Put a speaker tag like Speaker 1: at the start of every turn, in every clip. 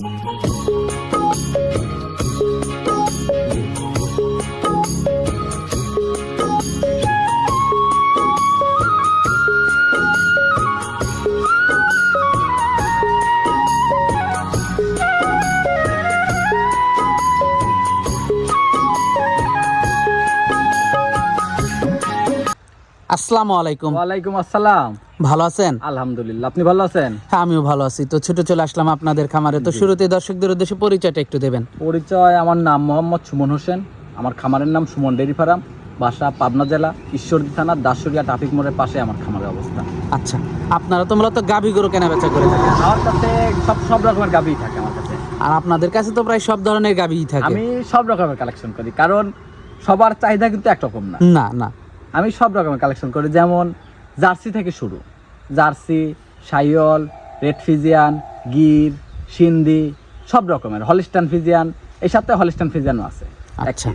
Speaker 1: Música আসসালামু আলাইকুম।
Speaker 2: ওয়ালাইকুম আসসালাম।
Speaker 1: ভালো আছেন?
Speaker 2: আলহামদুলিল্লাহ আপনি ভালো আছেন?
Speaker 1: হ্যাঁ আমিও ভালো আছি। তো ছোট চলে আসলাম আপনাদের খামারে। তো শুরুতে দর্শকদের উদ্দেশ্যে পরিচয়টা একটু দেবেন।
Speaker 2: পরিচয় আমার নাম মোহাম্মদ সুমন হোসেন। আমার খামারের নাম সুমন ডেরি ফার্ম। বাসা পাবনা জেলা ঈশ্বরদী থানা দাসুরিয়া ট্রাফিক মোড়ের পাশে আমার খামারের অবস্থা।
Speaker 1: আচ্ছা আপনারা তো মূলত গাভী গরু কেনা বেচা করে থাকেন।
Speaker 2: আমার কাছে সব সব রকমের গাভি থাকে আমার কাছে।
Speaker 1: আর আপনাদের কাছে তো প্রায় সব ধরনের গাভীই থাকে।
Speaker 2: আমি সব রকমের কালেকশন করি কারণ সবার চাহিদা কিন্তু একরকম না।
Speaker 1: না না।
Speaker 2: আমি সব রকমের কালেকশন করি যেমন জার্সি থেকে শুরু। Jersey Sahiwal red Friesian Gir Sindhi সব রকমের। হলিস্টান ফিজিয়ান এই সাথে হলিস্টান ফিজিয়ানও আছে
Speaker 1: আচ্ছা।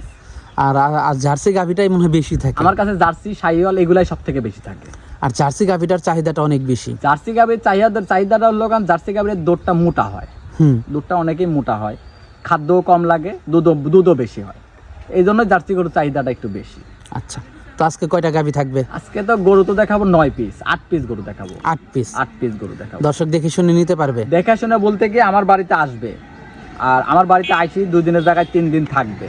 Speaker 1: আর আর- আর জার্সি গাভীটাই মনে হয় বেশি থাকে?
Speaker 2: আমার কাছে জার্সি সাইওয়াল এগুলাই সব থেকে বেশি থাকে।
Speaker 1: আর জার্সি গাভীটার চাহিদাটা অনেক বেশি?
Speaker 2: জার্সি গাভীর চাহিদা চাহিদাটা হলো কারণ জার্সি গাভীর দুধটা মোটা হয়।
Speaker 1: হুম।
Speaker 2: দুধটা অনেকেই মোটা হয়। খাদ্যও কম লাগে দুধও দুধও বেশি হয়। এই জন্য জার্সি গরুর চাহিদাটা একটু বেশি।
Speaker 1: আচ্ছা। তো আজকে কয়টা গাভী থাকবে?
Speaker 2: আজকে তো গরু তো দেখাবো নয় পিস আট পিস গরু দেখাবো।
Speaker 1: আট পিস
Speaker 2: আট পিস গরু দেখাবো।
Speaker 1: দর্শক দেখে শুনে নিতে পারবে?
Speaker 2: দেখাশোনা বলতে গিয়ে আমার বাড়িতে আসবে। আর আমার বাড়িতে আইসি দুই দিনের জায়গায় তিন দিন থাকবে।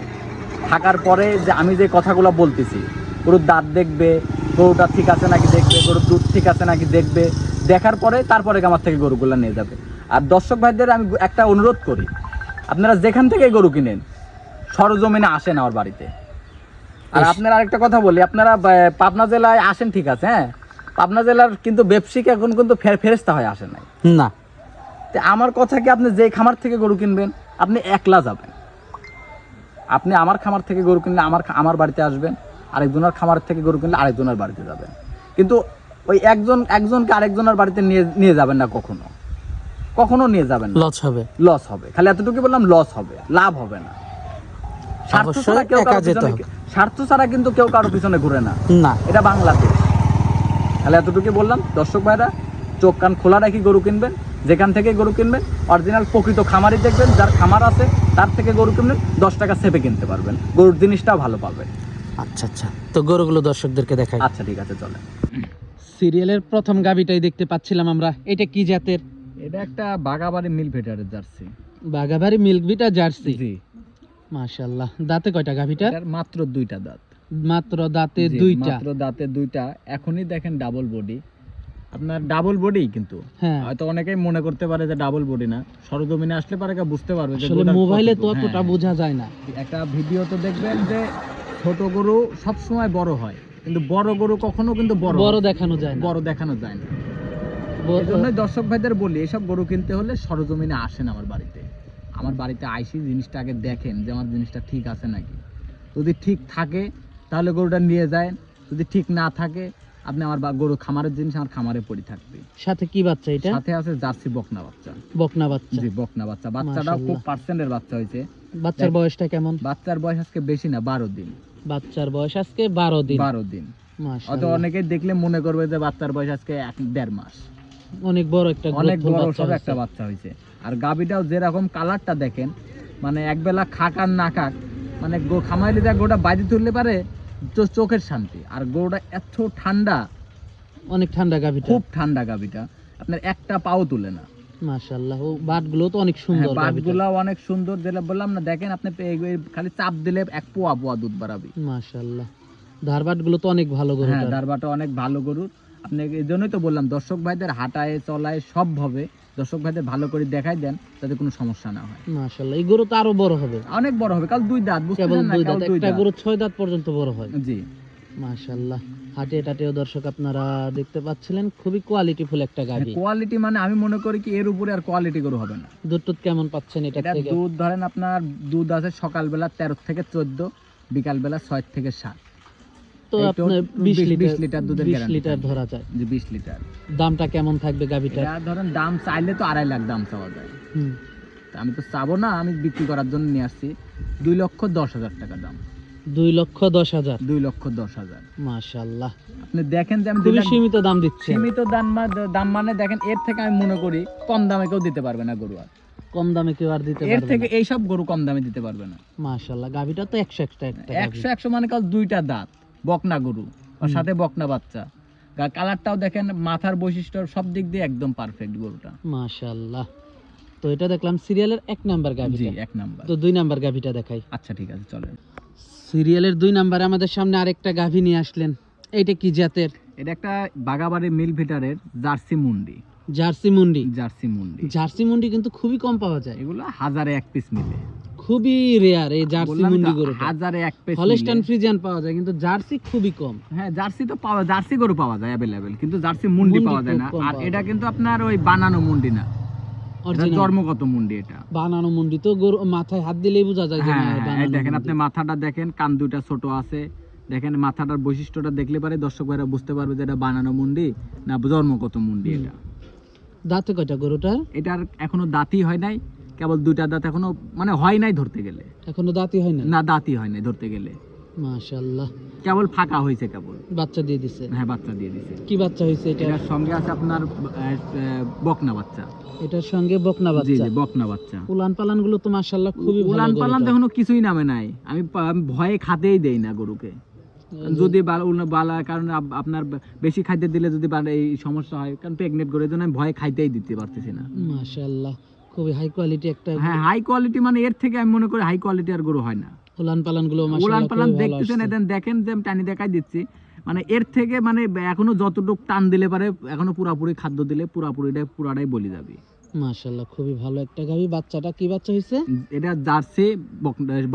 Speaker 2: থাকার পরে যে আমি যে কথাগুলো বলতেছি গরুর দাঁত দেখবে গরুটা ঠিক আছে নাকি দেখবে গরুর দুধ ঠিক আছে নাকি দেখবে দেখার পরে তারপরে আমার থেকে গরুগুলো নিয়ে যাবে। আর দর্শক ভাইদের আমি একটা অনুরোধ করি আপনারা যেখান থেকে গরু কিনেন সরজমিনে আসেন আমার বাড়িতে। আর। আপনারা আরেকটা কথা বলি আপনারা পাবনা জেলায় আসেন ঠিক আছে হ্যাঁ? পাবনা জেলার কিন্তু ব্যবসায়িক এখন কিন্তু ফের ফেরস্তা হয়ে আসে নাই।
Speaker 1: না।
Speaker 2: তো আমার কথা কি আপনি যে খামার থেকে গরু কিনবেন আপনি একলা যাবেন? আপনি আমার খামার থেকে গরু কিনলে আমার আমার বাড়িতে আসবেন আরেকজনের খামার থেকে গরু কিনলে আরেকজনের বাড়িতে যাবেন। কিন্তু ওই একজন একজনকে আরেকজনের বাড়িতে নিয়ে নিয়ে যাবেন না কখনো। কখনো নিয়ে যাবেন
Speaker 1: লস হবে।
Speaker 2: লস হবে। খালি এতটুকু বললাম লস হবে লাভ হবে না। স্বার্থ ছাড়া কেউ স্বার্থ ছাড়া কিন্তু কেউ কারোর পিছনে ঘুরে না।
Speaker 1: না।
Speaker 2: এটা বাংলাদেশ। তাহলে এতটুকু বললাম দর্শক ভাইরা চোখ কান খোলা রাখি গরু কিনবেন যেখান থেকে গরু কিনবেন অরিজিনাল প্রকৃত খামারই দেখবেন যার খামার আছে তার থেকে গরু কিনবেন দশ টাকা সেপে কিনতে পারবেন। গরুর জিনিসটাও ভালো পাবেন।
Speaker 1: আচ্ছা আচ্ছা। তো গরুগুলো দর্শকদেরকে দেখাই।
Speaker 2: আচ্ছা ঠিক আছে চলে
Speaker 1: সিরিয়ালের প্রথম গাভীটাই দেখতে পাচ্ছিলাম আমরা। এটা কি জাতের?
Speaker 2: এটা একটা বাগাবাড়ি মিল ভেটারের জার্সি।
Speaker 1: বাগাবাড়ি মিল্ক বিটা জার্সি।
Speaker 2: জি।
Speaker 1: মাশাআল্লাহ। দাঁতে কয়টা গাভীটা?
Speaker 2: মাত্র দুইটা দাঁত।
Speaker 1: মাত্র দাঁতে দুইটা?
Speaker 2: মাত্র দাঁতে দুইটা। এখনই দেখেন ডাবল বডি আপনার ডাবল বডি কিন্তু।
Speaker 1: হ্যাঁ।
Speaker 2: হয়তো অনেকেই মনে করতে পারে যে ডাবল বডি না। সরজমিনে আসলে পারে বুঝতে পারবে যে
Speaker 1: মোবাইলে তো অতটা
Speaker 2: হ্যাঁ,
Speaker 1: বোঝা যায় না।
Speaker 2: একটা ভিডিও তো দেখবেন যে ছোট গরু সব সময় বড় হয়। কিন্তু বড় গরু কখনো কিন্তু বড়
Speaker 1: বড় দেখানো যায় না।
Speaker 2: বড় দেখানো যায় না। দর্শক ভাইদের বলি এসব গরু কিনতে হলে সরজমিনে আসেন আমার বাড়িতে। আমার বাড়িতে আইসি জিনিসটা আগে দেখেন যে আমার জিনিসটা ঠিক আছে নাকি। যদি ঠিক থাকে তাহলে গরুটা নিয়ে যায় যদি ঠিক না থাকে আপনি আমার বা- গরু খামারের জিনিস আমার খামারে পড়ে থাকবে।
Speaker 1: সাথে কি বাচ্চা এটা?
Speaker 2: সাথে আছে জার্সি বকনা বাচ্চা।
Speaker 1: বকনা বাচ্চা।
Speaker 2: জি বকনা বাচ্চা। বাচ্চাটাও খুব পার্সেন্টের বাচ্চা হয়েছে।
Speaker 1: বাচ্চার বয়সটা কেমন?
Speaker 2: বাচ্চার বয়স আজকে বেশি না বারো দিন।
Speaker 1: বাচ্চার বয়স আজকে বারো দিন।
Speaker 2: বারো দিন।
Speaker 1: মাশাআল্লাহ।
Speaker 2: অনেকে দেখলে মনে করবে যে বাচ্চার বয়স আজকে এক দেড় মাস।
Speaker 1: অনেক বড় একটা
Speaker 2: অনেক বড় একটা বাচ্চা হয়েছে। আর গাবিটাও যেরকম কালারটা দেখেন মানে একবেলা খাক আর না খাক মানে গো- খামাইলে যা গোটা বাইরে তুললে পারে চোখের শান্তি। আর গরুটা এত ঠান্ডা
Speaker 1: অনেক ঠান্ডা গাভীটা
Speaker 2: খুব ঠান্ডা গাবিটা। আপনার একটা পাও তুলে না।
Speaker 1: মাশাআল্লাহ ও বাটগুলো তো অনেক সুন্দর গাভীটা
Speaker 2: বাটগুলা অনেক সুন্দর যেটা বললাম না দেখেন আপনি খালি চাপ দিলে এক পোয়া পোয়া দুধ বাড়াবি।
Speaker 1: মাশাআল্লাহ ধারবাটগুলো তো অনেক ভালো গরু
Speaker 2: হ্যাঁ অনেক ভালো আপনি এই জন্যই তো বললাম দর্শক ভাইদের হাঁটায় চলায় সব ভাবে দর্শক ভাইদের ভালো করে দেখাই দেন যাতে কোনো সমস্যা না হয়।
Speaker 1: মাশাআল্লাহ এই গরু তো আরও বড় হবে।
Speaker 2: অনেক বড় হবে কাল দুই দাঁত বুঝতে
Speaker 1: কেবল
Speaker 2: না?
Speaker 1: দুই
Speaker 2: কাল
Speaker 1: দাঁত
Speaker 2: দুই
Speaker 1: একটা
Speaker 2: দাঁত।
Speaker 1: গরু ছয় দাঁত পর্যন্ত বড় হয়।
Speaker 2: জি।
Speaker 1: মাশাআল্লাহ হাটে টাটেও দর্শক আপনারা দেখতে পাচ্ছিলেন খুবই কোয়ালিটিফুল একটা গাভী।
Speaker 2: কোয়ালিটি মানে আমি মনে করি কি এর উপরে আর কোয়ালিটি গরু হবে না।
Speaker 1: দুধ টুধ কেমন পাচ্ছেন এটা
Speaker 2: এটা
Speaker 1: থেকে?
Speaker 2: দুধ ধরেন আপনার দুধ আছে সকালবেলা তেরো থেকে চোদ্দ বিকালবেলা ছয় থেকে সাত।
Speaker 1: তো আপনার
Speaker 2: 20
Speaker 1: লিটার
Speaker 2: লিটার দুধের
Speaker 1: বিশ
Speaker 2: guarantee
Speaker 1: লিটার ধরা যায়।
Speaker 2: যে বিশ লিটার।
Speaker 1: দামটা কেমন থাকবে
Speaker 2: এটা ধরেন দাম চাইলে তো আড়াই লাখ দাম চাওয়া যায়।
Speaker 1: হুম।
Speaker 2: আমি তো চাবো না আমি বিক্রি করার জন্য নিয়ে আসছি। দুই লক্ষ দশ হাজার টাকা দাম।
Speaker 1: দুই লক্ষ দশ হাজার?
Speaker 2: দুই লক্ষ দশ হাজার।
Speaker 1: মাশাআল্লাহ।
Speaker 2: আপনি দেখেন যে আমি
Speaker 1: খুবই সীমিত দাম দিচ্ছে
Speaker 2: সীমিত দাম দাম মানে দেখেন এর থেকে আমি মনে করি কম দামে কেউ দিতে পারবে না গরু আর।
Speaker 1: কম দামে কেউ আর দিতে
Speaker 2: এর
Speaker 1: পারবে
Speaker 2: থেকে
Speaker 1: না।
Speaker 2: এইসব গরু কম দামে দিতে পারবে না।
Speaker 1: মাশাআল্লাহ গাভিটা তো একশো একটা একটা গাভী।
Speaker 2: একশো একশো মানে কাল দুইটা দাঁত। বকনা গরু আর সাথে বকনা বাচ্চা। কালারটাও দেখেন মাথার বৈশিষ্ট্য সব দিক দিয়ে একদম পারফেক্ট গরুটা।
Speaker 1: মাশাআল্লাহ। তো এটা দেখলাম সিরিয়ালের এক নাম্বার
Speaker 2: জি
Speaker 1: গাভিটা
Speaker 2: এক নাম্বার।
Speaker 1: তো দুই নাম্বার গাভিটা দেখাই।
Speaker 2: আচ্ছা ঠিক আছে চলেন।
Speaker 1: সিরিয়ালের দুই নাম্বারে আমাদের সামনে আরেকটা গাভী নিয়ে আসলেন। এইটা কি জাতের?
Speaker 2: এটা একটা বাগাবাড়ি মিল ভিটারের জার্সি মুন্ডি।
Speaker 1: জার্সি মুন্ডি।
Speaker 2: জার্সি মুন্ডি।
Speaker 1: জার্সি মুন্ডি কিন্তু খুবই কম পাওয়া যায়।
Speaker 2: এগুলো হাজারে এক পিস মিলে।
Speaker 1: খুবই রেয়ার এই জার্সি মুন্ডি
Speaker 2: তো,
Speaker 1: গরুটা।
Speaker 2: হাজারে এক পিস
Speaker 1: হলস্টাইন ফ্রিজিয়ান পাওয়া যায় কিন্তু জার্সি খুবই কম।
Speaker 2: হ্যাঁ জার্সি তো পাওয়া জার্সি গরু পাওয়া যায় অ্যাভেলেবেল কিন্তু জার্সি মুন্ডি পাওয়া যায় না। আর এটা কিন্তু আপনার ওই বানানো মুন্ডি না। জন্মগত মুন্ডি এটা।
Speaker 1: বানানো মুন্ডি তো গরু মাথায় হাত দিলেই বোঝা যায় যে
Speaker 2: হ্যাঁ হ্যাঁ, দেখেন আপনি মাথাটা দেখেন কান দুইটা ছোট আছে। দেখেন মাথাটার বৈশিষ্ট্যটা দেখলে পারে দর্শক ভাইরা বুঝতে পারবে যে এটা বানানো মুন্ডি না জন্মগত মুন্ডি এটা।
Speaker 1: দাঁতে কয়টা গরুটার?
Speaker 2: এটার এখনও দাঁতই হয় নাই। কেবল দুইটা দাঁত এখনও মানে হয় নাই ধরতে গেলে।
Speaker 1: এখনও দাঁতই হয় না
Speaker 2: না দাঁতই হয় নাই ধরতে গেলে।
Speaker 1: মাশাআল্লাহ।
Speaker 2: কেবল ফাঁকা হয়েছে কেবল।
Speaker 1: বাচ্চা দিয়ে দিছে?
Speaker 2: হ্যাঁ বাচ্চা দিয়ে দিছে।
Speaker 1: কি বাচ্চা হয়েছে এটা?
Speaker 2: এটার সঙ্গে আছে আপনার বকনা বাচ্চা।
Speaker 1: এটার সঙ্গে বকনা বাচ্চা
Speaker 2: জি জি বকনা বাচ্চা।
Speaker 1: উলান পালানগুলো তো মাশাআল্লাহ খুবই ভালো
Speaker 2: উলান পালান। এখনও কিছুই নামে নাই। আমি ভয়ে খাতেই দেই না গরুকে। যদি বালা- কারণ আপনার বেশি খাইতে দিলে যদি এই সমস্যা হয় কারণ প্রেগনেন্ট করে জন্য আমি ভয়ে খাইতেই দিতে পারতেছি না।
Speaker 1: মাশাআল্লাহ। খুবই হাই কোয়ালিটি একটা
Speaker 2: হ্যাঁ হাই কোয়ালিটি মানে এর থেকে আমি মনে করি হাই কোয়ালিটি আর গরু হয় না।
Speaker 1: উলান পালানগুলো
Speaker 2: উলান পালান দেখতেছেন। এদেন দেখেন যে আমি টানি দেখাই দিচ্ছি। মানে এর থেকে মানে এখনও যতটুকু টান দিলে পারে এখনও পুরাপুরি খাদ্য দিলে পুরাপুরিটা পুরাটাই বলি যাবে।
Speaker 1: মাশাআল্লাহ খুবই ভালো একটা গাভী বাচ্চাটা কি বাচ্চা হয়েছে
Speaker 2: এটা জার্সি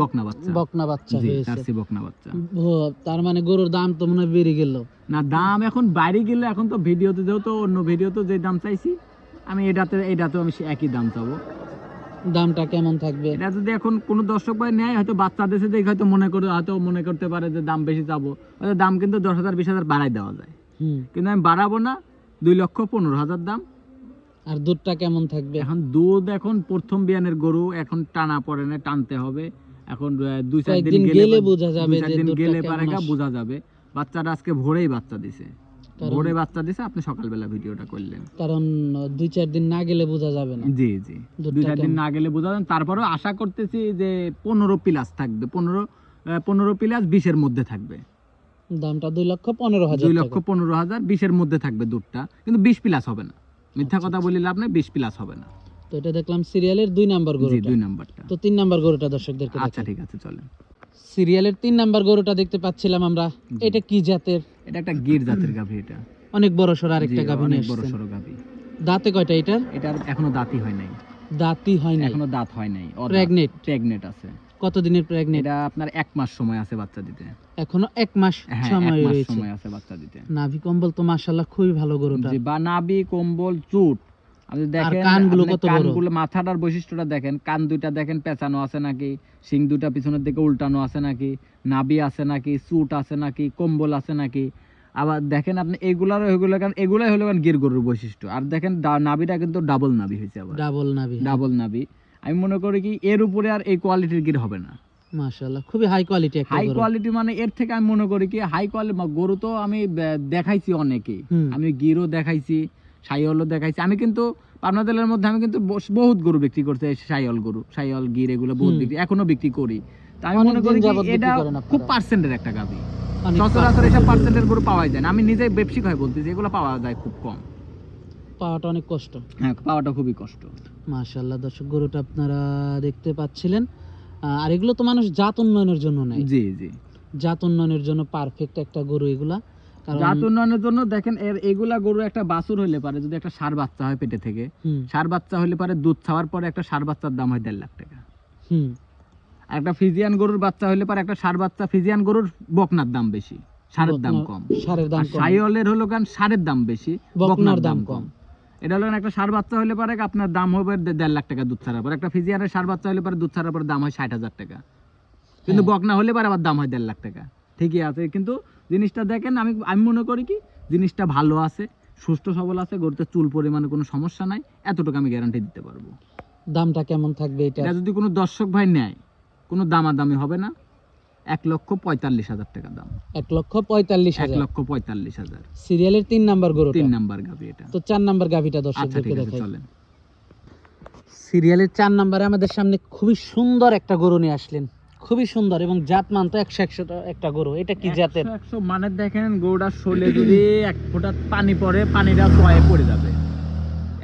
Speaker 2: বকনা বাচ্চা।
Speaker 1: বকনা বাচ্চা হয়েছে
Speaker 2: জার্সি বকনা বাচ্চা।
Speaker 1: তার মানে গরুর দাম তো মনে বেড়ে গেল।
Speaker 2: না দাম এখন বাইরে গেলে এখন তো ভিডিওতে যেহেতু অন্য ভিডিওতে যে দাম চাইছি আমি এটাতে এটাতে আমি একই দাম চাবো।
Speaker 1: দামটা কেমন থাকবে?
Speaker 2: এটা যদি এখন কোনো দর্শক ভাই নেয় হয়তো বাচ্চা দেশে দেখে হয়তো মনে করে হয়তো মনে করতে পারে যে দাম বেশি চাবো। হয়তো দাম কিন্তু দশ হাজার বিশ হাজার বাড়াই দেওয়া যায়। কিন্তু আমি বাড়াবো না দুই লক্ষ পনেরো হাজার দাম।
Speaker 1: আর দুধটা কেমন থাকবে?
Speaker 2: এখন দুধ এখন প্রথম বিয়ানের গরু এখন টানা পড়ে না টানতে হবে। এখন দুই চার দিন গেলে
Speaker 1: গেলে বোঝা যাবে
Speaker 2: দুই চার দিন গেলে পারে বোঝা যাবে। বাচ্চাটা আজকে ভোরেই বাচ্চা দিছে। ভোরে বাচ্চা দিছে আপনি সকালবেলা ভিডিওটা করলেন।
Speaker 1: কারণ দুই চার দিন না গেলে বোঝা যাবে না।
Speaker 2: জি জি। দুই চার দিন না গেলে বোঝা যাবে তারপরেও আশা করতেছি যে পনেরো প্লাস থাকবে। পনেরো পনেরো প্লাস বিশের মধ্যে থাকবে।
Speaker 1: দামটা দুই লক্ষ পনেরো হাজার
Speaker 2: দুই লক্ষ। পনেরো হাজার বিশের মধ্যে থাকবে দুধটা। কিন্তু বিশ প্লাস হবে না। মিথ্যা কথা বলি লাভ নাই বিশ প্লাস হবে না।
Speaker 1: তো এটা দেখলাম সিরিয়ালের দুই নাম্বার
Speaker 2: জি
Speaker 1: গরুটা।
Speaker 2: দুই নাম্বারটা।
Speaker 1: তো তিন নাম্বার গরুটা দর্শকদেরকে
Speaker 2: আচ্ছা। ঠিক আছে চলেন।
Speaker 1: সিরিয়ালের তিন নাম্বার গরুটা দেখতে পাচ্ছিলাম আমরা। এটা কি জাতের?
Speaker 2: এটা একটা গির জাতের গাভী এটা।
Speaker 1: অনেক বড় সড় আরেকটা
Speaker 2: জি,
Speaker 1: গাভী
Speaker 2: অনেক বড়। সড়ো গাভী।
Speaker 1: দাঁতে কয়টা এটার?
Speaker 2: এটার এখনও দাঁতই হয় নাই।
Speaker 1: দাঁতই হয় নাই।
Speaker 2: এখনও দাঁত হয় নাই।
Speaker 1: Pregnant?
Speaker 2: প্রেগনেট আছে।
Speaker 1: কতদিনের প্রেগনেন্ট
Speaker 2: এটা আপনার এক মাস সময় আছে বাচ্চা দিতে।
Speaker 1: এখনও এক মাস
Speaker 2: হ্যাঁ
Speaker 1: সময় রয়েছে।
Speaker 2: সময় আছে বাচ্চা দিতে।
Speaker 1: নাভি কম্বল তো মাশাআল্লাহ খুবই ভালো গরুটা।
Speaker 2: জি বা নাভি কম্বল চুট। আপনি দেখেন
Speaker 1: কানগুলো কত বড়?
Speaker 2: কানগুলো মাথাটার বৈশিষ্ট্যটা দেখেন কান দুইটা দেখেন পেঁচানো আছে নাকি শিং দুইটা পিছনের দিকে উল্টানো আছে নাকি নাভি আছে নাকি চুট আছে নাকি কম্বল আছে নাকি। আবার দেখেন আপনি এগুলার এগুলো কারণ এগুলাই হলো গির গরুর বৈশিষ্ট্য। আর দেখেন নাভিটা কিন্তু ডাবল নাভি হয়েছে আবার।
Speaker 1: ডাবল নাভি
Speaker 2: ডাবল নাভি। আমি মনে করি কি এর উপরে আর এই কোয়ালিটির গির হবে না।
Speaker 1: মাশাআল্লাহ খুবই হাই কোয়ালিটি একটা
Speaker 2: হাই কোয়ালিটি মানে এর থেকে আমি মনে করি কি হাই কোয়ালিটি গরু তো আমি দেখাইছি
Speaker 1: অনেকে।
Speaker 2: আমি গিরও দেখাইছি। সাইওয়ালও দেখাইছি। আমি কিন্তু পাবনা জেলার মধ্যে আমি কিন্তু বহুত গরু বিক্রি করতে সাইওয়াল গরু। সাইওয়াল গির এগুলো বহুত বিক্রি এখনও বিক্রি করি। তা আমি মনে করি এটা খুব পার্সেন্টের একটা গাবি সচরাচর এসব পার্সেন্টের গরু। পাওয়া যায় না। আমি নিজে ব্যবসায়িক হয়ে বলতেছি এগুলো পাওয়া যায় খুব কম।
Speaker 1: পাওয়াটা অনেক কষ্ট।
Speaker 2: হ্যাঁ পাওয়াটা খুবই কষ্ট।
Speaker 1: মাশাআল্লাহ দর্শক গরুটা আপনারা দেখতে পাচ্ছিলেন। আর এগুলো তো মানুষ জাত উন্নয়নের জন্য নেয়।
Speaker 2: জি জি।
Speaker 1: জাত উন্নয়নের জন্য পারফেক্ট একটা গরু এগুলা।
Speaker 2: জাত উন্নয়নের জন্য দেখেন এর এগুলা গরু একটা বাছুর হইলে পারে যদি একটা সার বাচ্চা হয় পেটে থেকে সার বাচ্চা হলে পারে দুধ খাওয়ার পরে একটা সার বাচ্চার দাম হয় দেড় লাখ টাকা।
Speaker 1: হুম।
Speaker 2: একটা ফিজিয়ান গরুর বাচ্চা হলে পারে একটা সার বাচ্চা ফিজিয়ান গরুর বকনার দাম বেশি সারের দাম কম।
Speaker 1: সারের দাম কম।
Speaker 2: সাইওয়ালের হলো কারণ সারের দাম বেশি
Speaker 1: বকনার দাম কম।
Speaker 2: এটা হলো একটা সার বাচ্চা হলে পারে আপনার দাম হবে দেড় লাখ টাকা দুধ ছাড়ার পর। একটা ফিজিয়ানের সার বাচ্চা হলে পারে দুধ ছাড়ার পর দাম হয় ষাট হাজার টাকা। কিন্তু
Speaker 1: হ্যাঁ।
Speaker 2: বকনা হলে পারে আবার দাম হয় দেড় লাখ টাকা। ঠিকই আছে কিন্তু জিনিসটা দেখেন আমি আমি মনে করি কি জিনিসটা ভালো আছে সুস্থ সবল আছে গরুতে চুল পরিমাণে কোনো সমস্যা নাই এতটুকু আমি গ্যারান্টি দিতে পারব।
Speaker 1: দামটা কেমন থাকবে এটা?
Speaker 2: যদি কোনো দর্শক ভাই নেয় কোনো দামাদামি হবে না এক লক্ষ পঁয়তাল্লিশ হাজার টাকা দাম।
Speaker 1: এক লক্ষ পঁয়তাল্লিশ
Speaker 2: এক লক্ষ পঁয়তাল্লিশ হাজার।
Speaker 1: সিরিয়ালের তিন নাম্বার গরুটা?
Speaker 2: তিন নাম্বার গাবি এটা।
Speaker 1: তো চার নাম্বার গাভিটা
Speaker 2: আচ্ছা
Speaker 1: দর্শকদেরকে
Speaker 2: আছে
Speaker 1: দেখাই।
Speaker 2: চলেন।
Speaker 1: সিরিয়ালের চার নাম্বারে আমাদের সামনে খুবই সুন্দর একটা গরু নিয়ে আসলেন। খুবই সুন্দর এবং জাত মান তো একশো একশো একটা গরু। এটা কি জাতের?
Speaker 2: একশো মানে দেখেন গরুটার শরীরে যদি এক ফোঁটা পানি পড়ে পানিটা পয়ে পড়ে যাবে।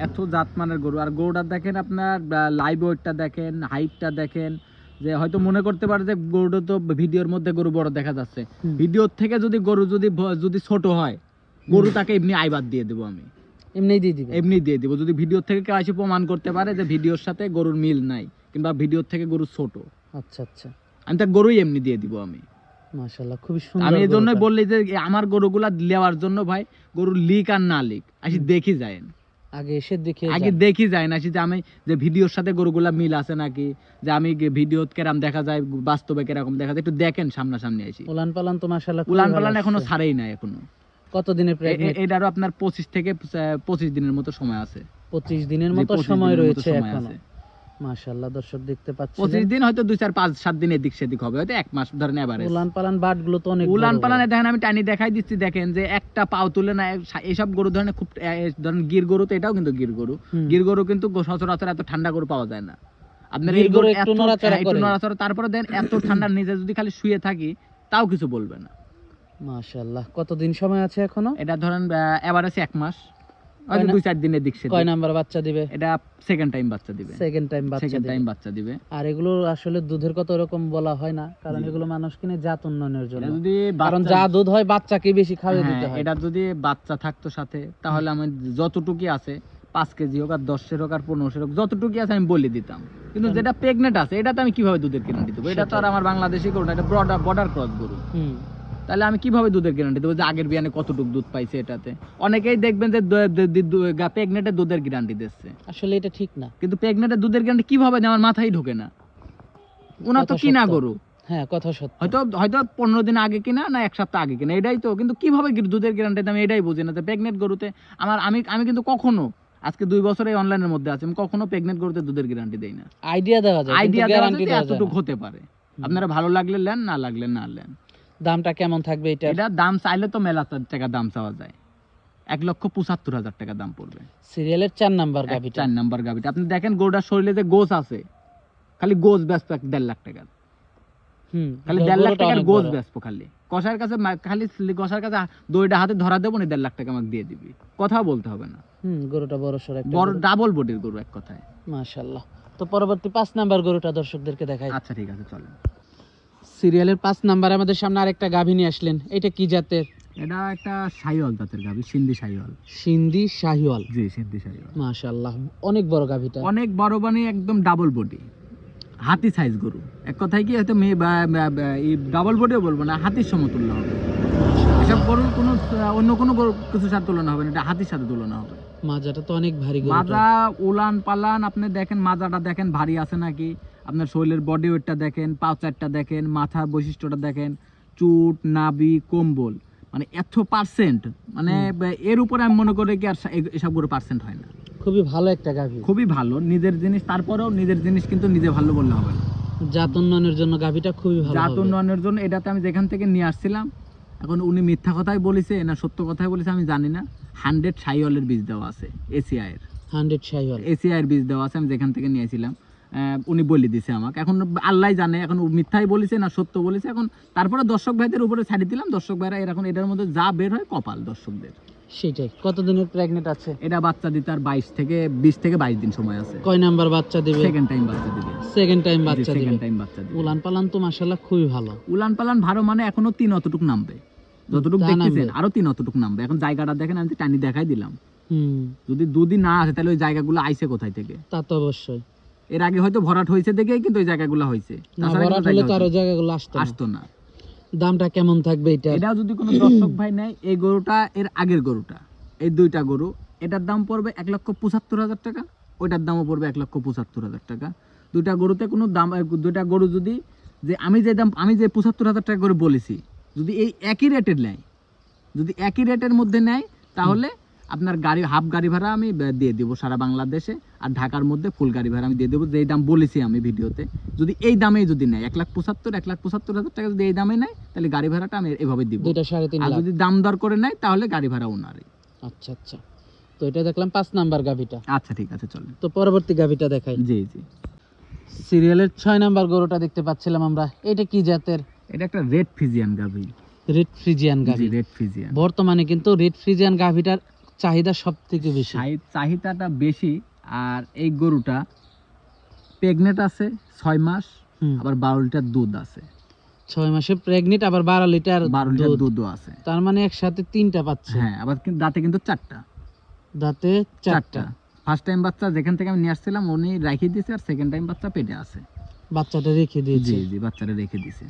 Speaker 2: এত জাত মানের গরু। আর গরুটা দেখেন আপনার লাইভ ওয়েটটা দেখেন হাইটটা দেখেন যে হয়তো মনে করতে পারে যে গরুটা তো ভিডিওর মধ্যে গরু বড় দেখা যাচ্ছে। ভিডিওর থেকে যদি গরু যদি যদি ছোট হয় গরু তাকে এমনি আইবাদ দিয়ে দেবো আমি।
Speaker 1: এমনি দিয়ে দিবে?
Speaker 2: এমনি দিয়ে দিব। যদি ভিডিওর থেকে কেউ এসে প্রমাণ করতে পারে যে ভিডিওর সাথে গরুর মিল নাই কিংবা ভিডিওর থেকে গরু ছোট।
Speaker 1: আচ্ছা আচ্ছা।
Speaker 2: আমি তার গরুই এমনি দিয়ে দিব আমি।
Speaker 1: মাশাআল্লাহ খুবই সুন্দর
Speaker 2: আমি এই জন্যই বললি যে আমার গরুগুলা জন্য ভাই গরু লিক আর না লিক আসি দেখি যায়
Speaker 1: আগে এসে দেখে
Speaker 2: আগে দেখি যায় না যে আমি যে ভিডিওর সাথে গরুগুলা মিল আছে নাকি যে আমি ভিডিও কেরাম দেখা যায় বাস্তবে কেরকম দেখা যায় একটু দেখেন সামনাসামনি আসি।
Speaker 1: উলান পালান তো মাশাআল্লাহ
Speaker 2: উলান পালান
Speaker 1: এখনও
Speaker 2: ছাড়েই নাই এখনও।
Speaker 1: কত দিনের
Speaker 2: এ-
Speaker 1: প্রেগনেন্ট
Speaker 2: এ- এটারও আপনার পঁচিশ থেকে আহ, পঁচিশ দিনের মতো সময় আছে।
Speaker 1: 25 দিনের মতো সময় রয়েছে এখনও।
Speaker 2: আছে।
Speaker 1: মাশাআল্লাহ দর্শক দেখতে পাচ্ছেন
Speaker 2: পঁচিশ দিন হয়তো দুই চার পাঁচ সাত দিন এদিক সেদিক হবে হয়তো এক মাস ধরেন
Speaker 1: উলান পালান বাটগুলো তো অনেক
Speaker 2: উলান। পালানে দেখেন আমি টানি দেখাই দিচ্ছি দেখেন যে একটা পাও তুলে না এইসব গরু ধরেন খুব ধরেন গির গরু তো এটাও কিন্তু গির গরু। গির গরু কিন্তু সচরাচর এত ঠান্ডা গরু পাওয়া যায় না। আপনার
Speaker 1: গির
Speaker 2: এই
Speaker 1: গরু
Speaker 2: গরু
Speaker 1: একটু নড়াচড়া
Speaker 2: হ্যাঁ, একটু
Speaker 1: করে।
Speaker 2: নড়াচড়া তারপরে দেন এত ঠান্ডার নিচে যদি খালি শুয়ে থাকি তাও কিছু বলবে না।
Speaker 1: মাশাআল্লাহ কতদিন সময় আছে এখনও?
Speaker 2: এটা ধরেন এভারেজ এক মাস। হয়তো দুই চার দিনের দিক
Speaker 1: কয় নাম্বার বাচ্চা দিবে?
Speaker 2: এটা সেকেন্ড টাইম বাচ্চা দিবে।
Speaker 1: সেকেন্ড টাইম বাচ্চা
Speaker 2: সেকেন্ড টাইম বাচ্চা দিবে।
Speaker 1: আর এগুলো আসলে দুধের কত এরকম বলা হয় না কারণ এগুলো মানুষ কিনে জাত উন্নয়নের জন্য।
Speaker 2: যদি
Speaker 1: কারণ যা দুধ হয় বাচ্চাকে বেশি খাওয়াই
Speaker 2: হ্যাঁ,
Speaker 1: দিতে হয়।
Speaker 2: এটা যদি বাচ্চা থাকতো সাথে তাহলে আমি যতটুকু আছে পাঁচ কেজি হোক আর দশের হোক আর পনেরোশের হোক যতটুকু আছে আমি বলে দিতাম। কিন্তু যেটা প্রেগনেন্ট আছে এটা তো আমি কীভাবে দুধের গ্যারান্টি দেবো? এটা তো আর। আমার বাংলাদেশি গরু না এটা বর্ডার বর্ডার ক্রস গরু। তাহলে আমি কীভাবে দুধের গ্যারান্টি দেবো যে আগের বিয়ানে কতটুকু দুধ পাইছে এটাতে? অনেকেই দেখবেন যে প্রেগনেন্টের দুধের গ্যারান্টি দিচ্ছে।
Speaker 1: আসলে এটা ঠিক না।
Speaker 2: কিন্তু প্রেগনেন্টের দুধের গ্যারান্টি কীভাবে আমার মাথায় ঢোকে না। ওনার তো কিনা গরু।
Speaker 1: হ্যাঁ কথা সত্য।
Speaker 2: হয়তো হয়তো পনেরো দিন আগে কিনা না এক সপ্তাহ আগে কিনা এটাই তো। কিন্তু কীভাবে দুধের গ্যারান্টি আমি এটাই বুঝি না প্রেগনেন্ট গরুতে আমার আমি আমি কিন্তু কখনো আজকে দুই বছর এই অনলাইনের মধ্যে আছে আমি কখনো প্রেগনেন্ট গরুতে দুধের গ্যারান্টি দেই না।
Speaker 1: আইডিয়া দেওয়া যায়
Speaker 2: আইডিয়া দেওয়া
Speaker 1: যায়
Speaker 2: এতটুকু হতে পারে। আপনারা ভালো লাগলে নেন না লাগলে না নেন।
Speaker 1: দামটা কেমন থাকবে এটা
Speaker 2: এটা দাম চাইলে তো মেলা টাকা দাম চাওয়া যায়। এক লক্ষ পঁচাত্তর হাজার টাকা দাম পড়বে।
Speaker 1: সিরিয়ালের চার নাম্বার গাভিটা।
Speaker 2: চার নাম্বার গাভিটা। আপনি দেখেন গরুটার শরীরে যে গোস আছে খালি গোস ব্যস্ত এক দেড় লাখ টাকা
Speaker 1: হুম
Speaker 2: খালি দেড় লাখ টাকার
Speaker 1: বড়।
Speaker 2: বেচবো খালি। কষার কাছে খালি কষার কাছে দইটা হাতে ধরা দেবো না দেড় লাখ টাকা আমাকে দিয়ে দিবি। কথাও বলতে হবে না।
Speaker 1: হুম গরুটা বড় সর একটা
Speaker 2: বড় ডাবল বডির গরু এক কথায়।
Speaker 1: মাশাআল্লাহ। তো পরবর্তী পাঁচ নাম্বার গরুটা দর্শকদেরকে দেখাই।
Speaker 2: আচ্ছা ঠিক আছে চলেন।
Speaker 1: সিরিয়ালের পাঁচ নাম্বার আমাদের সামনে আরেকটা গাভী নিয়ে আসলেন। এটা কি জাতের?
Speaker 2: এটা একটা সাইওয়াল জাতের গাভি সিন্ধি
Speaker 1: সিন্ধি শাহিওয়াল
Speaker 2: জি সিন্ধি সাইওয়াল।
Speaker 1: মাশাআল্লাহ অনেক বড় গাভীটা।
Speaker 2: অনেক বড় মানে একদম ডাবল বডি হাতি সাইজ গরু। এক কথায় কি হয়তো মেয়ে ডাবল বডিও বলব না হাতির সমতুল্য হবে। এসব গরুর কোনো অন্য কোনো কিছুর সাথে তুলনা হবে না এটা হাতির সাথে তুলনা হবে।
Speaker 1: মাজাটা তো অনেক ভারী
Speaker 2: মাজা উলান পালান আপনি দেখেন মাজাটা দেখেন ভারী আছে নাকি? আপনার শরীরের বডি ওয়েটটা দেখেন পাউচারটা দেখেন মাথা বৈশিষ্ট্যটা দেখেন চুট নাবি কম্বল মানে এত পার্সেন্ট মানে এর উপরে আমি মনে করি কি আর এসব গরু পার্সেন্ট হয় না।
Speaker 1: খুবই ভালো একটা গাভী।
Speaker 2: খুবই ভালো নিজের জিনিস তারপরেও নিজের জিনিস কিন্তু নিজে ভালো বললে হবে না।
Speaker 1: জাত উন্নয়নের জন্য গাভীটা খুবই ভালো
Speaker 2: জাত উন্নয়নের জন্য এটাতে আমি যেখান থেকে নিয়ে আসছিলাম এখন উনি মিথ্যা কথাই বলেছে না সত্য কথাই বলেছে আমি জানি না। হান্ড্রেড সাইওয়ালের বীজ দেওয়া আছে এসিআই এর।
Speaker 1: হান্ড্রেড শাহিওয়াল
Speaker 2: এসিআই এর বীজ দেওয়া আছে আমি যেখান থেকে নিয়েছিলাম উনি বলে দিছে আমাকে। এখন আল্লাহ জানে এখন মিথ্যাই বলেছে না সত্য বলেছে। এখন তারপরে দর্শক ভাইদের উপরে ছাড়ি দিলাম। দর্শক ভাইরা এরকম এটার মধ্যে যা বের হয় কপাল দর্শকদের।
Speaker 1: সেটাই। কতদিনের প্রেগনেন্ট আছে?
Speaker 2: এটা বাচ্চা দিতে আর বাইশ থেকে বিশ থেকে বাইশ দিন সময় আছে।
Speaker 1: কয় নাম্বার বাচ্চা দিবে?
Speaker 2: সেকেন্ড টাইম বাচ্চা দিবে।
Speaker 1: সেকেন্ড টাইম বাচ্চা দিবে।
Speaker 2: সেকেন্ড টাইম বাচ্চা দিবে।
Speaker 1: উলান পালান তো মাশাআল্লাহ খুবই ভালো।
Speaker 2: উলান পালান ভালো মানে এখনও তিন অতটুক নামবে। যতটুক দেখতেছেন আরও তিন অতটুক নামবে। এখন জায়গাটা দেখেন আমি টানি দেখাই দিলাম।
Speaker 1: হুম।
Speaker 2: যদি দুদিন না আসে তাহলে ওই জায়গাগুলো আইছে কোথায় থেকে?
Speaker 1: তা তো অবশ্যই।
Speaker 2: এর আগে হয়তো ভরাট হয়েছে দেখেই কিন্তু ওই জায়গাগুলো হয়েছে।
Speaker 1: ভরাট হলে তো
Speaker 2: আরও
Speaker 1: জায়গাগুলো আসতো না।
Speaker 2: আসতো না।
Speaker 1: দামটা কেমন থাকবে এটা?
Speaker 2: এটাও যদি কোনো দর্শক ভাই নেয় এই গরুটা এর আগের গরুটা এই দুইটা গরু এটার দাম পড়বে এক লক্ষ পঁচাত্তর হাজার টাকা ওইটার দামও পড়বে এক লক্ষ পঁচাত্তর হাজার টাকা। দুইটা গরুতে কোনো দাম দুইটা গরু যদি যে আমি যে দাম আমি যে পঁচাত্তর হাজার টাকা করে বলেছি যদি এই একই রেটের নেয় যদি একই রেটের মধ্যে নেয় তাহলে আপনার গাড়ি হাফ গাড়ি ভাড়া আমি দিয়ে দেবো সারা বাংলাদেশে। আর ঢাকার মধ্যে ফুল গাড়ি ভাড়া আমি দিয়ে দেবো যেই দাম বলেছি আমি ভিডিওতে। যদি এই দামেই যদি নেয় এক লাখ পঁচাত্তর এক লাখ পঁচাত্তর হাজার টাকা যদি এই দামে নেয় তাহলে গাড়ি ভাড়াটা আমি এভাবে দিব। আর যদি দাম দর করে নেয় তাহলে গাড়ি ভাড়া ওনারই।
Speaker 1: আচ্ছা আচ্ছা। তো এটা দেখলাম পাঁচ নাম্বার গাভিটা।
Speaker 2: আচ্ছা ঠিক আছে চলেন।
Speaker 1: তো পরবর্তী গাভিটা দেখাই।
Speaker 2: জি জি।
Speaker 1: সিরিয়ালের ছয় নাম্বার গরুটা দেখতে পাচ্ছিলাম আমরা। এটা কি জাতের?
Speaker 2: এটা একটা রেড ফিজিয়ান গাভি।
Speaker 1: রেড ফ্রিজিয়ান গাভি।
Speaker 2: রেড ফিজিয়ান
Speaker 1: বর্তমানে কিন্তু রেড ফ্রিজিয়ান গাভিটার চাহিদা সব থেকে বেশি
Speaker 2: চাহিদাটা বেশি আর এই গরুটা প্রেগনেন্ট আছে ছয় মাস আবার বারো লিটার দুধ আছে।
Speaker 1: ছয় মাসে প্রেগনেন্ট আবার বারো লিটার
Speaker 2: বারো লিটার দুধও আছে।
Speaker 1: তার মানে একসাথে তিনটা পাচ্ছে
Speaker 2: হ্যাঁ আবার কিন্তু দাঁতে কিন্তু চারটা।
Speaker 1: দাঁতে চারটা।
Speaker 2: ফার্স্ট টাইম বাচ্চা যেখান থেকে আমি নিয়ে আসছিলাম উনি রেখে দিয়েছে আর সেকেন্ড টাইম বাচ্চা পেটে আছে।
Speaker 1: বাচ্চাটা রেখে দিয়েছে।
Speaker 2: জি জি বাচ্চাটা রেখে দিয়েছে।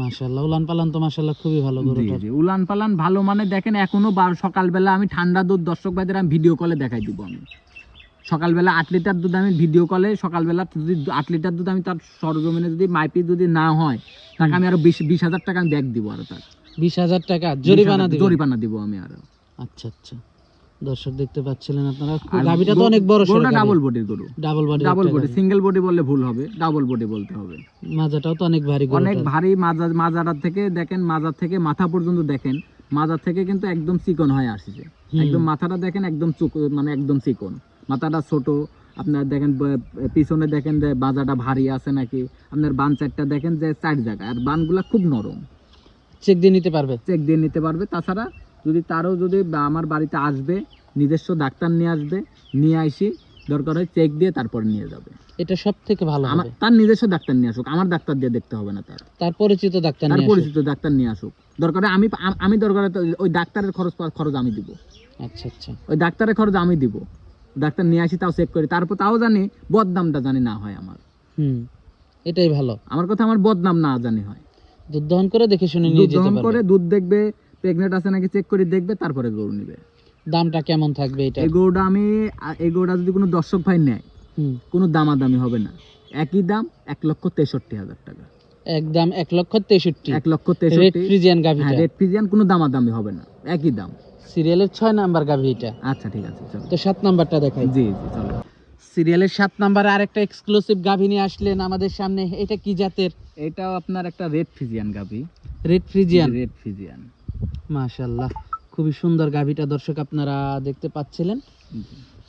Speaker 1: মাশাল্লাহ উলান পালান তো মাশাল্লাহ খুবই ভালো
Speaker 2: জি
Speaker 1: গরুটা
Speaker 2: জি উলান পালান ভালো মানে দেখেন এখনও সকালবেলা আমি ঠান্ডা দুধ দর্শক ভাইদের আমি ভিডিও কলে দেখাই দিব আমি। সকালবেলা আট লিটার দুধ আমি ভিডিও কলে সকালবেলা যদি আট লিটার দুধ আমি তার সরজমিনে যদি মাইপি যদি না হয় তাকে আমি আরও বিশ বিশ হাজার টাকা আমি ব্যাগ দিব আরও তার।
Speaker 1: বিশ হাজার টাকা জরিমানা দিবে?
Speaker 2: জরিমানা দিব আমি আরও।
Speaker 1: আচ্ছা আচ্ছা। দর্শক দেখতে পাচ্ছিলেন আপনারা। তো অনেক বড়
Speaker 2: গরুটা ডাবল বডির গরু।
Speaker 1: Double body
Speaker 2: double body single body বললে ভুল হবে ডাবল বডি বলতে হবে।
Speaker 1: মাজাটাও তো অনেক ভারী
Speaker 2: অনেক ভারী মাজা মাজার থেকে দেখেন মাজার থেকে মাথা পর্যন্ত দেখেন মাজার থেকে কিন্তু একদম চিকন হয়ে আসছে। একদম মাথাটা দেখেন একদম মানে একদম চিকন। মাথাটা ছোট আপনার দেখেন পিছনে দেখেন যে বাজাটা ভারী আছে নাকি আপনার বান চারটা দেখেন যে চার জায়গায় আর বানগুলা খুব নরম।
Speaker 1: চেক দিয়ে নিতে পারবে।
Speaker 2: চেক দিয়ে নিতে পারবে তাছাড়া যদি তারও যদি আমার বাড়িতে আসবে নিজস্ব ডাক্তার নিয়ে আসবে নিয়ে আসি দরকার হয় চেক দিয়ে তারপর নিয়ে যাবে।
Speaker 1: এটা সব থেকে ভালো
Speaker 2: আমার তার নিজস্ব ডাক্তার নিয়ে আসুক আমার ডাক্তার দিয়ে দেখতে হবে না তার।
Speaker 1: তার পরিচিত ডাক্তার
Speaker 2: তার পরিচিত ডাক্তার নিয়ে আসুক। দরকারে আমি আমি দরকারে ওই ডাক্তারের খরচ খরচ আমি দিব।
Speaker 1: আচ্ছা আচ্ছা।
Speaker 2: ওই ডাক্তারের খরচ আমি দিব। ডাক্তার নিয়ে আসি তাও চেক করি। তারপর তাও জানি বদনামটা জানি না হয় আমার।
Speaker 1: হুম এটাই ভালো।
Speaker 2: আমার কথা আমার বদনাম না জানি হয়।
Speaker 1: দুধ দহন করে দেখে শুনে নিয়ে
Speaker 2: দুধ
Speaker 1: যেতে
Speaker 2: দহন
Speaker 1: পারবে।
Speaker 2: করে দুধ দেখবে প্রেগনেন্ট আছে নাকি চেক করে দেখবে তারপরে গরু নিবে।
Speaker 1: দামটা কেমন থাকবে এটা?
Speaker 2: এই গরুটা আমি এই গরুটা যদি কোনো দর্শক ভাই নেয়
Speaker 1: হুম।
Speaker 2: কোনো দামাদামি হবে না। একই দাম এক লক্ষ তেষট্টি হাজার টাকা।
Speaker 1: একদম এক লক্ষ তেষট্টি।
Speaker 2: এক লক্ষ
Speaker 1: রেড
Speaker 2: তেষট্টি
Speaker 1: ফ্রিজিয়ান গাভিটা।
Speaker 2: রেড ফিজিয়ান কোনো দামাদামি হবে না। একই দাম।
Speaker 1: সিরিয়ালের ছয় নাম্বার গাভি এটা।
Speaker 2: আচ্ছা ঠিক আছে চলো।
Speaker 1: তো সাত নাম্বারটা দেখাই।
Speaker 2: জি জি চলো।
Speaker 1: সিরিয়ালের সাত নাম্বারে আরেকটা এক্সক্লুসিভ গাভি নিয়ে আসলেন আমাদের সামনে। এটা কি জাতের?
Speaker 2: এটাও আপনার একটা রেড ফিজিয়ান গাভি।
Speaker 1: রেড ফ্রিজিয়ান
Speaker 2: রেড ফিজিয়ান
Speaker 1: মাশাল্লাহ খুবই সুন্দর গাভিটা দর্শক আপনারা দেখতে পাচ্ছিলেন।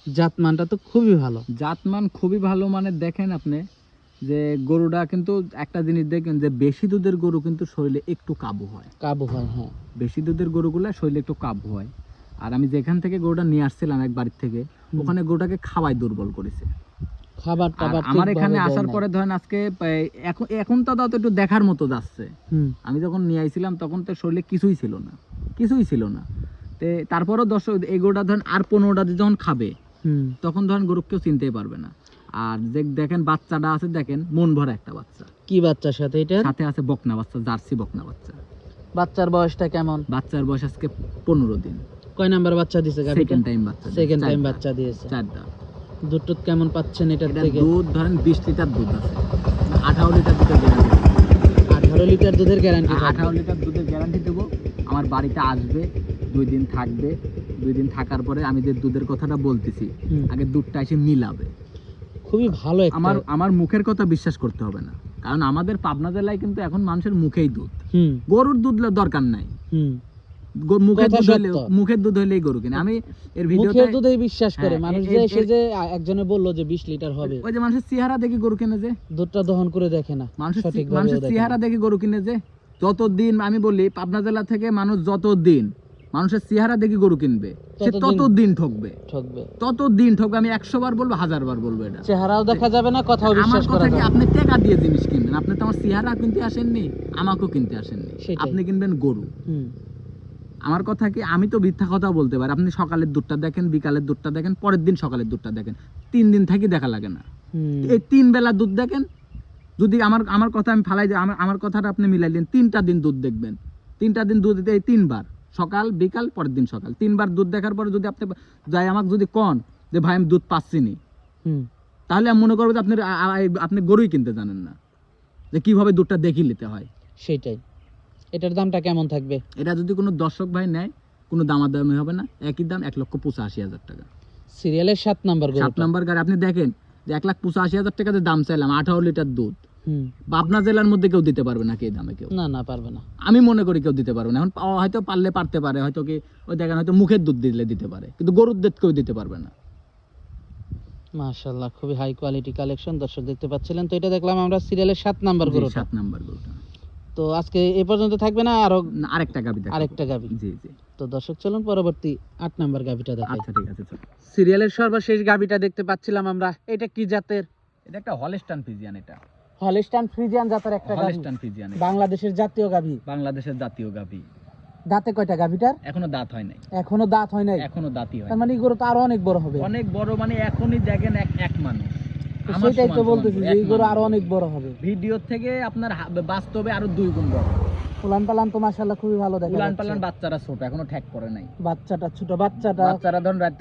Speaker 1: জাতমানটা তো খুবই ভালো।
Speaker 2: জাতমান খুবই ভালো মানে দেখেন আপনি যে গরুটা কিন্তু একটা জিনিস দেখেন যে বেশি দুধের গরু কিন্তু শরীরে একটু কাবু হয়।
Speaker 1: কাবু হয় হ্যাঁ।
Speaker 2: বেশি দুধের গরুগুলা শরীরে একটু কাবু হয়। আর আমি যেখান থেকে গরুটা নিয়ে আসছিলাম এক বাড়ির থেকে ওখানে গরুটাকে খাওয়াই দুর্বল করেছে।
Speaker 1: খাবার টাবার
Speaker 2: আমার এখানে আসার পরে ধরেন আজকে এখন এখন তো তো একটু দেখার মতো যাচ্ছে। আমি যখন নিয়ে আইছিলাম তখন তো শরীরে কিছুই ছিল না। কিছুই ছিল না। তে তারপরও দর্শক এই গরুটা ধরেন আর পনেরোটা যখন খাবে তখন ধরেন গরু কেউ চিনতেই পারবে না। আর দেখেন বাচ্চাটা আছে দেখেন মন ভরা একটা বাচ্চা।
Speaker 1: কি বাচ্চার সাথে এটা
Speaker 2: সাথে আছে বকনা বাচ্চা জার্সি বকনা বাচ্চা।
Speaker 1: বাচ্চার বয়সটা কেমন?
Speaker 2: বাচ্চার বয়স আজকে পনেরো দিন।
Speaker 1: কয় নাম্বার বাচ্চা গাভিটা?
Speaker 2: সেকেন্ড টাইম বাচ্চা
Speaker 1: সেকেন্ড টাইম বাচ্চা দিয়েছে।
Speaker 2: চারটা।
Speaker 1: দুধ কেমন পাচ্ছেন এটার
Speaker 2: এটা
Speaker 1: থেকে?
Speaker 2: দুধ ধরেন বিশ লিটার দুধ আছে। আঠারো লিটার দুধের গ্যারান্টি
Speaker 1: আঠারো লিটার দুধের গ্যারান্টি
Speaker 2: আঠারো লিটার দুধের গ্যারান্টি দেবো। আমার বাড়িতে আসবে দুই দিন থাকবে। দুই দিন থাকার পরে আমি যে দুধের কথাটা বলতেছি আগে দুধটা এসে মিলাবে।
Speaker 1: খুবই ভালো একটা
Speaker 2: আমার আমার মুখের কথা বিশ্বাস করতে হবে না। কারণ আমাদের পাবনা জেলায় কিন্তু এখন মানুষের মুখেই দুধ। গরুর দুধ দরকার নাই। মুখের
Speaker 1: কথা
Speaker 2: দুধ হলে মুখের দুধ হলেই গরু কিনে। আমি এর ভিডিওতে
Speaker 1: মুখের দুধেই বিশ্বাস করে।
Speaker 2: হ্যাঁ,
Speaker 1: মানুষ যে এসে যে একজনে বলল যে বিশ লিটার হবে।
Speaker 2: ওই যে মানুষের চেহারা দেখে গরু কিনে যে।
Speaker 1: দুধটা দহন করে দেখে না।
Speaker 2: মানুষের মানুষের চেহারা দেখে গরু কিনে যে। যতদিন আমি বলি পাবনা জেলা থেকে মানুষ যতদিন মানুষের চেহারা দেখে গরু কিনবে সে
Speaker 1: ততদিন-
Speaker 2: ঠকবে।
Speaker 1: ঠকবে।
Speaker 2: ততদিন ঠকবে। আমি একশো বার বলব হাজার বার বলব এটা।
Speaker 1: চেহারাও দেখা যাবে না কথাও
Speaker 2: আমার
Speaker 1: বিশ্বাস করা
Speaker 2: কথা
Speaker 1: যাবে
Speaker 2: আপনি টাকা দিয়ে জিনিস কিনবেন? আপনি তো আমার চেহারা কিনতে আসেননি আমাকেও কিনতে আসেননি। আপনি কিনবেন গরু। আমার কথা কি আমি তো মিথ্যা কথা বলতে পারি। আপনি সকালের দুধটা দেখেন বিকালের দুধটা দেখেন পরের দিন সকালের দুধটা দেখেন। তিন দিন থাকি দেখা লাগে না। এই তিন বেলা দুধ দেখেন যদি আমার আমার কথা আমি ফালাই দিই আমার আমার কথাটা আপনি মিলাইলেন তিনটা দিন দুধ দেখবেন। তিনটা দিন দুধ এই তিনবার সকাল বিকাল পরের দিন সকাল। তিনবার দুধ দেখার পরে যদি আপনি যাই আমাকে যদি কন যে ভাই আমি দুধ পাচ্ছি নি।
Speaker 1: হুম।
Speaker 2: তাহলে আমি মনে করব যে আপনি আপনি গরুই কিনতে জানেন না। যে কীভাবে দুধটা দেখি নিতে হয়।
Speaker 1: সেটাই। এটার দামটা কেমন থাকবে?
Speaker 2: এটা যদি কোনো দর্শক ভাই নেয় কোনো দামাদামি হবে না। একই দাম এক লক্ষ পঁচাশি হাজার টাকা।
Speaker 1: সিরিয়ালের সাত নাম্বার
Speaker 2: সাত নম্বর গাড়ি। আপনি দেখেন যে এক লাখ পঁচাশি হাজার টাকা যে দাম চাইলাম আঠারো লিটার দুধ। পাবনা জেলার মধ্যে কেউ দিতে পারবে না কি দামে কেউ?
Speaker 1: না না পারবে না।
Speaker 2: আমি মনে করি কেউ দিতে পারবে না। এখন হয়তো পারলে পারতে পারে হয়তো কি ওই দেখেন হয়তো মুখের দুধ দিলে দিতে পারে কিন্তু গরুর দুধ কেউ দিতে পারবে না।
Speaker 1: মাশাআল্লাহ খুবই হাই কোয়ালিটি কালেকশন দর্শক দেখতে পাচ্ছিলেন তো এটা দেখলাম আমরা সিরিয়ালের সাত নাম্বার
Speaker 2: জি,
Speaker 1: গরুটা।
Speaker 2: সাত নাম্বার গরুটা।
Speaker 1: তো আজকে এ পর্যন্ত থাকবে না
Speaker 2: আরও আরেকটা গাবি।
Speaker 1: আরেকটা গাভি
Speaker 2: জি জি।
Speaker 1: তো দর্শক চলুন পরবর্তী আট নাম্বার গাভিটা দেখাই।
Speaker 2: আচ্ছা ঠিক আছে
Speaker 1: সিরিয়ালের সর্বশেষ গাভিটা দেখতে পাচ্ছিলাম আমরা। এটা কি জাতের?
Speaker 2: এটা একটা হলস্টান ফিজিয়ান এটা।
Speaker 1: হলিস্টান ফ্রিজিয়ান জাতের একটা গাভি
Speaker 2: হলস্টান ফিজিয়ান
Speaker 1: বাংলাদেশের জাতীয় গাভি
Speaker 2: বাংলাদেশের জাতীয় গাভি
Speaker 1: দাঁতে কয়টা গাভিটার
Speaker 2: এখনও দাঁত হয় নাই।
Speaker 1: এখনও দাঁত হয় নাই।
Speaker 2: এখনও দাঁতই হয়
Speaker 1: মানে গরু তো আরও অনেক বড় হবে।
Speaker 2: অনেক বড় মানে এখনই দেখেন এক এক মানুষ।
Speaker 1: সেটাই তো বলতেছি যে এই গরু আরও অনেক বড় হবে।
Speaker 2: ভিডিওর থেকে আপনার বাস্তবে আরও দুই গুণ বড়।
Speaker 1: উলান পালান তো মাশাআল্লাহ খুবই ভালো দেখা
Speaker 2: উলান পালান বাচ্চারা ছোট এখনও ঠ্যাক করে নাই।
Speaker 1: বাচ্চাটা ছোট বাচ্চাটা
Speaker 2: বাচ্চারা ধরুন রাত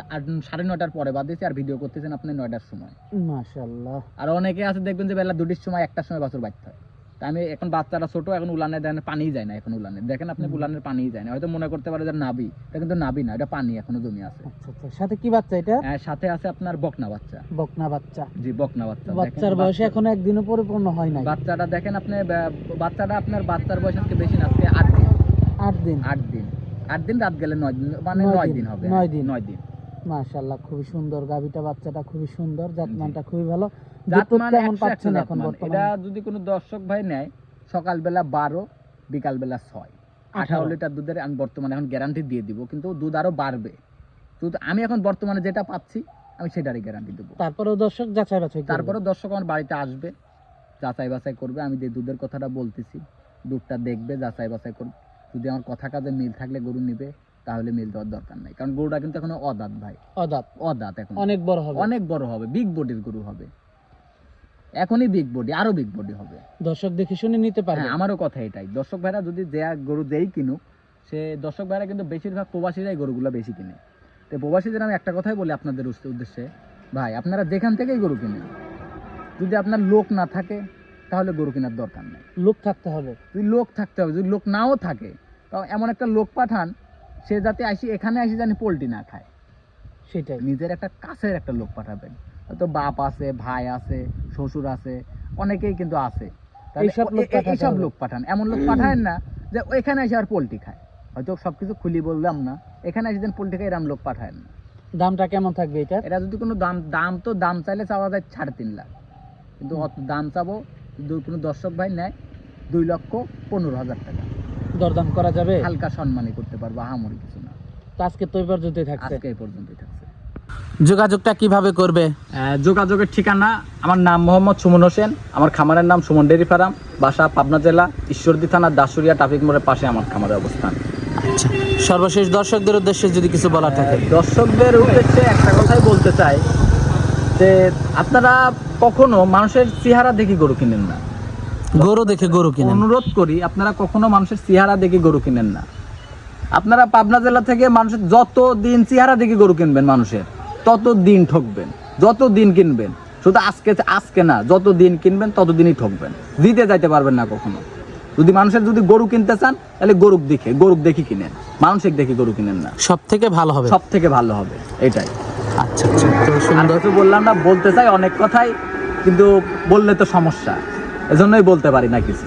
Speaker 2: সাড়ে নয়টার পরে বাদ দিয়েছে আর ভিডিও করতেছেন আপনি নয়টার সময়।
Speaker 1: মাশাআল্লাহ।
Speaker 2: আর অনেকে আছে দেখবেন যে বেলা দুটির সময় একটার সময় বাছুর বাচ্চা হয়। তা আমি এখন বাচ্চারা ছোট এখন উলানে দেন পানিই যায় না এখন উলানে। দেখেন আপনি উলানের পানিই যায় না। হয়তো মনে করতে পারে যে নাবি। এটা কিন্তু নাবি না এটা পানি এখনও জমি আছে।
Speaker 1: আচ্ছা আচ্ছা। সাথে কি বাচ্চা এটা?
Speaker 2: আর সাথে আছে আপনার বকনা বাচ্চা।
Speaker 1: বকনা বাচ্চা।
Speaker 2: জি বকনা বাচ্চা।
Speaker 1: বাচ্চার বয়সে এখনও একদিনও পরিপূর্ণ হয় নাই।
Speaker 2: বাচ্চাটা দেখেন আপনি বাচ্চাটা আপনার বাচ্চার বয়স আজকে বেশি না আজকে আট দিন।
Speaker 1: আট দিন।
Speaker 2: আট দিন। আট দিন রাত গেলে নয় দিন মানে
Speaker 1: নয় দিন,
Speaker 2: হবে।
Speaker 1: নয় দিন।
Speaker 2: নয় দিন।
Speaker 1: মাশাআল্লাহ খুবই সুন্দর। গাভিটা বাচ্চাটা খুবই সুন্দর। জাতমানটা খুবই ভালো।
Speaker 2: মান মান। এটা যদি কোনো দর্শক ভাই নেয় সকালবেলা বারো বিকালবেলা ছয়। আঠারো। লিটার দুধের আমি বর্তমানে এখন গ্যারান্টি দিয়ে দিব কিন্তু দুধ আরও বাড়বে। আমি এখন বর্তমানে যেটা পাচ্ছি আমি সেটারই গ্যারান্টি দেবো।
Speaker 1: তারপরেও দর্শক যাচাই বাছাই করবে।
Speaker 2: তারপরে দর্শক আমার বাড়িতে আসবে যাচাই বাছাই করবে। আমি যে দুধের কথাটা বলতেছি দুধটা দেখবে যাচাই বাছাই করবে। যদি আমার কথা কাজে মিল থাকলে গরু নিবে তাহলে মিল দেওয়ার দরকার নাই। কারণ গরুটা কিন্তু এখনও অদাঁত ভাই।
Speaker 1: অদাত।
Speaker 2: অদাঁত এখন।
Speaker 1: অনেক বড় হবে।
Speaker 2: অনেক বড় হবে। বিগ বডির গরু হবে। এখনই বিগ বডি আরও বিগ বডি হবে।
Speaker 1: দর্শক দেখে শুনে নিতে পারবে।
Speaker 2: হ্যাঁ আমারও কথা এটাই। দর্শক ভাইরা যদি যে গরু যেই কিনুক সে দর্শক ভাইরা কিন্তু বেশিরভাগ প্রবাসীরাই গরুগুলো বেশি কিনে। তো প্রবাসীদের আমি একটা কথাই বলি আপনাদের উদ্দে- উদ্দেশ্যে। ভাই আপনারা যেখান থেকেই গরু কিনেন যদি আপনার লোক না থাকে তাহলে গরু কেনার দরকার নেই।
Speaker 1: লোক থাকতে হবে।
Speaker 2: যদি লোক থাকতে হবে যদি লোক নাও থাকে তাও এমন একটা লোক পাঠান সে যাতে আসি এখানে আসি জানি পোলট্রি না খায়।
Speaker 1: সেটাই।
Speaker 2: নিজের একটা কাছের একটা লোক পাঠাবেন। হয়তো বাপ আছে ভাই আছে শ্বশুর আছে অনেকেই কিন্তু আছে।
Speaker 1: এইসব লোক
Speaker 2: পাঠান। এমন লোক পাঠায় না যে এখানে এসে আর পোলট্রি খায়। হয়তো সবকিছু খুলি বললাম না এখানে এসে পোলট্রি খায় এরম লোক পাঠায় না।
Speaker 1: দামটা কেমন থাকবে এটা
Speaker 2: এটা যদি কোনো দাম দাম তো দাম চাইলে চাওয়া যায় সাড়ে তিন লাখ। কিন্তু অত দাম চাবো কোনো দর্শক ভাই নেয় দুই লক্ষ পনেরো হাজার টাকা।
Speaker 1: দরদাম করা যাবে?
Speaker 2: হালকা সম্মানই করতে পারব আহামরি কিছু
Speaker 1: তো আজকে তো এই পর্যন্তই থাকছে।
Speaker 2: আজকে এই পর্যন্তই থাকছে।
Speaker 1: যোগাযোগটা কীভাবে করবে?
Speaker 2: যোগাযোগের ঠিকানা আমার নাম মোহাম্মদ সুমন হোসেন আমার খামারের নাম সুমন ডেরি ফার্ম বাসা পাবনা জেলা ঈশ্বরদী থানা দাসুরিয়া ট্রাফিক মোড়ের পাশে আমার খামারের অবস্থান।
Speaker 1: আচ্ছা সর্বশেষ দর্শকদের উদ্দেশ্যে যদি কিছু বলার থাকে।
Speaker 2: দর্শকদের উদ্দেশ্যে একটা কথাই বলতে চাই যে আপনারা কখনো মানুষের চেহারা দেখে গরু কিনেন না।
Speaker 1: গরু দেখে গরু কিনেন।
Speaker 2: অনুরোধ করি আপনারা কখনো মানুষের চেহারা দেখে গরু কিনেন না। আপনারা পাবনা জেলা থেকে মানুষের যত দিন চেহারা দেখে গরু কিনবেন মানুষের তত দিন ঠকবেন যত দিন কিনবেন। শুধু আজকে আজকে না যত দিন কিনবেন তত দিনই ঠকবেন। দিতে যাইতে পারবেন না কখনো। যদি মানুষের যদি গরু কিনতে চান তাহলে গরুক দেখে গরুক দেখি কিনেন। মানুষের দেখে গরু কিনেন না।
Speaker 1: সব থেকে ভালো হবে।
Speaker 2: সব থেকে ভালো হবে এটাই।
Speaker 1: আচ্ছা আচ্ছা সুন্দর।
Speaker 2: বললাম না বলতে চাই অনেক কথাই কিন্তু বললে তো সমস্যা। এজন্যই বলতে পারি না কিছু।